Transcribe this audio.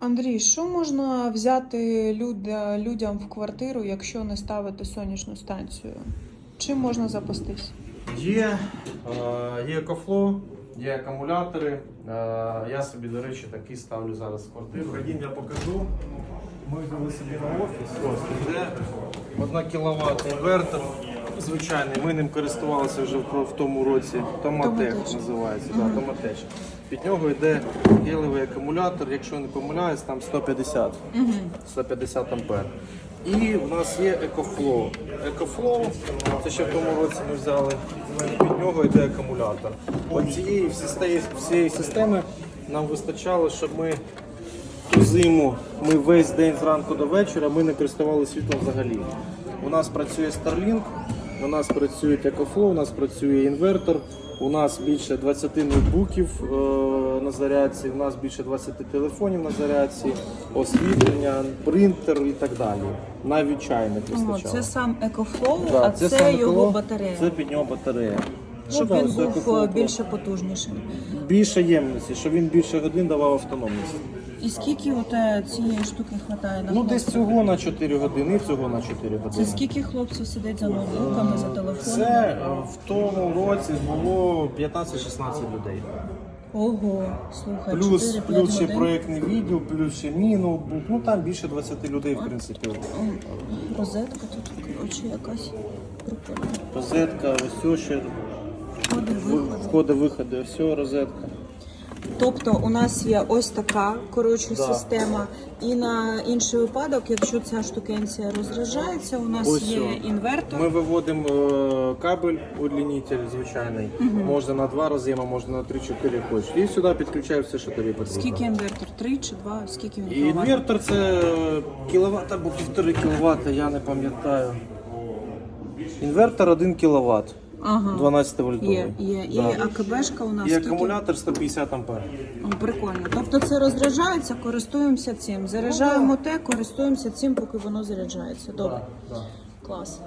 Андрій, що можна взяти людям в квартиру, якщо не ставити сонячну станцію? Чим можна запастись? Є, е, є екофло, є акумулятори. Е, Я собі, до речі, такий ставлю зараз в квартиру. Ходім, я покажу. Ми взяли собі на офіс. Ось йде 1 кВт інвертор. Звичайний, ми ним користувалися вже в, тому році. Томатех Томатеч. називається. Да, Томатеч. Під нього йде гелевий акумулятор, якщо не помиляюсь, там 150. 150 ампер. І в нас є EcoFlow. EcoFlow, це ще в тому році ми взяли, під нього йде акумулятор. От цієї всієї, всієї системи нам вистачало, щоб ми ту зиму, ми весь день зранку до вечора ми не користувалися світлом взагалі. У нас працює Starlink, у нас працює EcoFlow, у нас працює інвертор, у нас більше 20 ноутбуків е, на зарядці, у нас більше 20 телефонів на зарядці, освітлення, принтер і так далі. Навіть чайник О, вистачало. це сам екофлоу, Да, а це, саме його коло, батарея. Це під нього батарея. Щоб Ну, да, він це був EcoFlow. е, більше потужнішим. більше ємності, щоб він більше годин давав автономність. І скільки от е, цієї штуки вистачає на Ну хлопців? десь цього на 4 години, і цього на 4 години. Це скільки хлопців сидить за ноутбуками, за телефонами? Це е, в тому році було 15-16 людей. Ого, слухай, Плюс, 4-5 плюс ще годин. проєктний відділ, плюс ще мій ноутбук. Ну там більше 20 людей, в принципі. Розетка тут, коротше, якась прикольна. Розетка, ось все ще Входи, виходи. входи, виходи, все, розетка. Тобто у нас є ось така коротше Да. система, і на інший випадок, якщо ця штукенція розряджається, у нас Ось є о. інвертор. Ми виводимо е, кабель удлінитель звичайний. Можна на два роз'єми, можна на 3-4 хочеш. І сюди підключаєш все, що тобі потрібно. Скільки інвертор? Три чи два? Скільки він І кіловат? інвертор це кіловат або півтори кіловат, я не пам'ятаю. Інвертор 1 кіловат, Ага. 12 вольтовий. Є, є. І Да. АКБшка у нас І скільки? акумулятор 150 ампер. О, прикольно. Тобто це розряджається, користуємося цим. Заряджаємо те, користуємося цим, поки воно заряджається. Добре. Да, да. Клас.